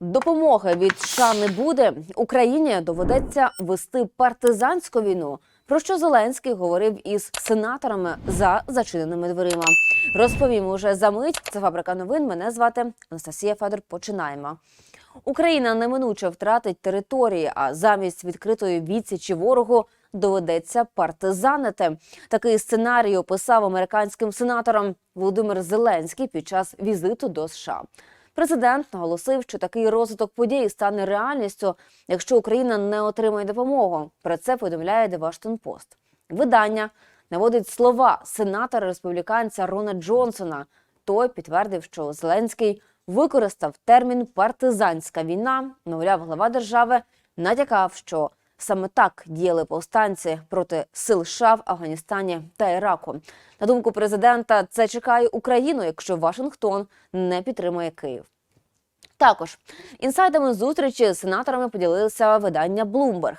Допомоги від США не буде. Україні доведеться вести партизанську війну. Про що Зеленський говорив із сенаторами за зачиненими дверима. Розповім уже за мить. Це фабрика новин. Мене звати Анастасія Федор. Починаємо. Україна неминуче втратить території, а замість відкритої відсічі ворогу доведеться партизанити. Такий сценарій описав американським сенаторам Володимир Зеленський під час візиту до США. Президент наголосив, що такий розвиток подій стане реальністю, якщо Україна не отримає допомогу. Про це повідомляє The Washington Post. Видання наводить слова сенатора республіканця Рона Джонсона. Той підтвердив, що Зеленський використав термін партизанська війна. Мовляв, глава держави натякав, що саме так діяли повстанці проти сил США в Афганістані та Іраку. На думку президента, це чекає Україну, якщо Вашингтон не підтримує Київ. Також інсайдами зустрічі з сенаторами поділилися видання Bloomberg.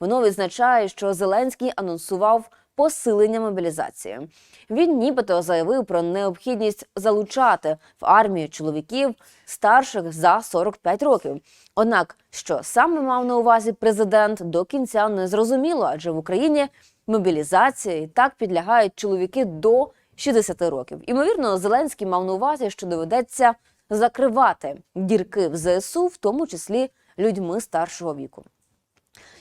Воно відзначає, що Зеленський анонсував посилення мобілізації. Він нібито заявив про необхідність залучати в армію чоловіків старших за 45 років. Однак, що саме мав на увазі президент, до кінця не зрозуміло, адже в Україні мобілізації так підлягають чоловіки до 60 років. Імовірно, Зеленський мав на увазі, що доведеться закривати дірки в ЗСУ, в тому числі людьми старшого віку.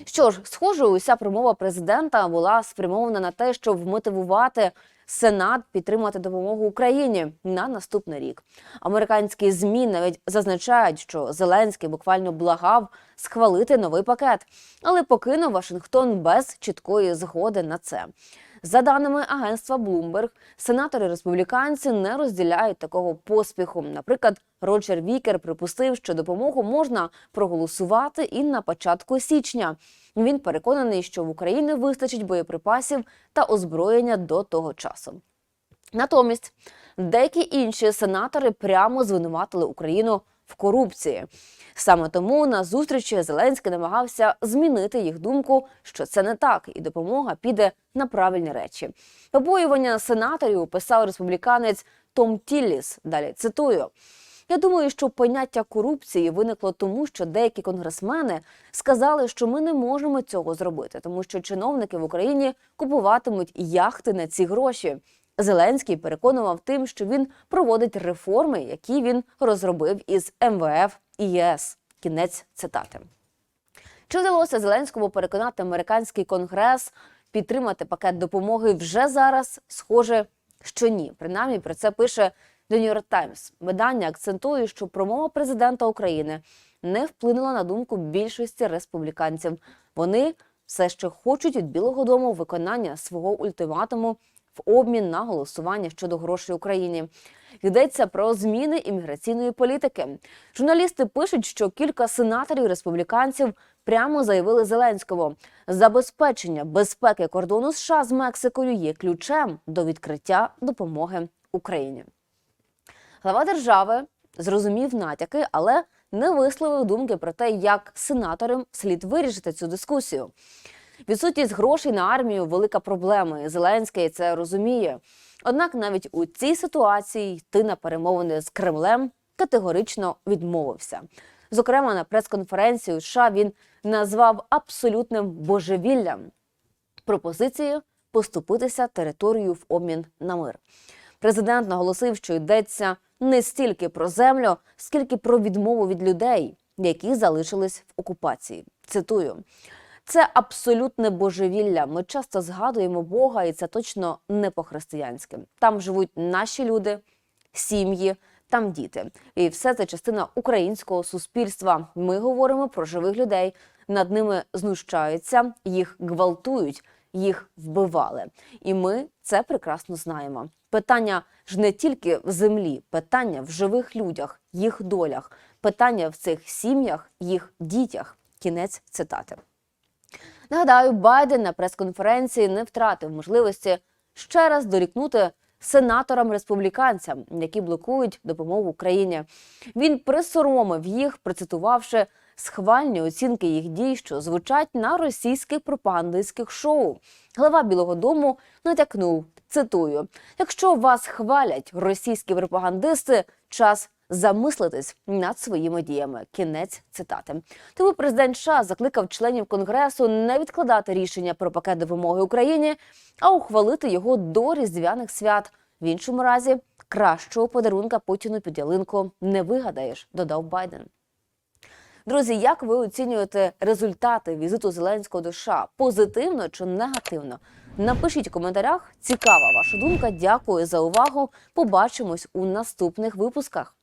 Що ж, схоже, уся промова президента була спрямована на те, щоб вмотивувати Сенат підтримати допомогу Україні на наступний рік. Американські змі навіть зазначають, що Зеленський буквально благав схвалити новий пакет, але покинув Вашингтон без чіткої згоди на це. За даними агентства Bloomberg, сенатори республіканці не розділяють такого поспіху. Наприклад, Роджер Вікер припустив, що допомогу можна проголосувати і на початку січня. Він переконаний, що в Україні вистачить боєприпасів та озброєння до того часу. Натомість деякі інші сенатори прямо звинуватили Україну в корупції. Саме тому на зустрічі Зеленський намагався змінити їх думку, що це не так, і допомога піде на правильні речі. Побоювання сенаторів описав республіканець Том Тілліс. Далі цитую. Я думаю, що поняття корупції виникло тому, що деякі конгресмени сказали, що ми не можемо цього зробити, тому що чиновники в Україні купуватимуть яхти на ці гроші. Зеленський переконував тим, що він проводить реформи, які він розробив із МВФ і ЄС. Кінець цитати. Чи вдалося Зеленському переконати американський конгрес підтримати пакет допомоги вже зараз? Схоже, що ні. Принаймні про це пише The New York Times. Видання акцентує, що промова президента України не вплинула на думку більшості республіканців. Вони все ще хочуть від Білого Дому виконання свого ультиматуму в обмін на голосування щодо грошей Україні. Йдеться про зміни імміграційної політики. Журналісти пишуть, що кілька сенаторів республіканців прямо заявили Зеленському, забезпечення безпеки кордону США з Мексикою є ключем до відкриття допомоги Україні. Глава держави зрозумів натяки, але не висловив думки про те, як сенаторам слід вирішити цю дискусію. Відсутність грошей на армію велика проблема. і Зеленський це розуміє. Однак навіть у цій ситуації йти на перемовини з Кремлем категорично відмовився. Зокрема, на прес-конференції у США він назвав абсолютним божевіллям пропозицію поступитися територію в обмін на мир. Президент наголосив, що йдеться не стільки про землю, скільки про відмову від людей, які залишились в окупації. Цитую. Це абсолютне божевілля. Ми часто згадуємо Бога, і це точно не по-християнськи. Там живуть наші люди, сім'ї, там діти. І все це частина українського суспільства. Ми говоримо про живих людей. Над ними знущаються, їх гвалтують, їх вбивали. І ми це прекрасно знаємо. Питання ж не тільки в землі, питання в живих людях, їх долях, питання в цих сім'ях, їх дітях. Кінець цитати. Нагадаю, Байден на прес-конференції не втратив можливості ще раз дорікнути сенаторам-республіканцям, які блокують допомогу Україні. Він присоромив їх, процитувавши схвальні оцінки їх дій, що звучать на російських пропагандистських шоу. Глава Білого Дому натякнув, цитую: якщо вас хвалять російські пропагандисти, час замислитись над своїми діями. Кінець цитати. Тому президент США закликав членів конгресу не відкладати рішення про пакет допомоги Україні, а ухвалити його до різдвяних свят. В іншому разі кращого подарунка Путіну під ялинку не вигадаєш, додав Байден. Друзі, як ви оцінюєте результати візиту Зеленського до США? Позитивно чи негативно? Напишіть у коментарях. Цікава ваша думка. Дякую за увагу. Побачимось у наступних випусках.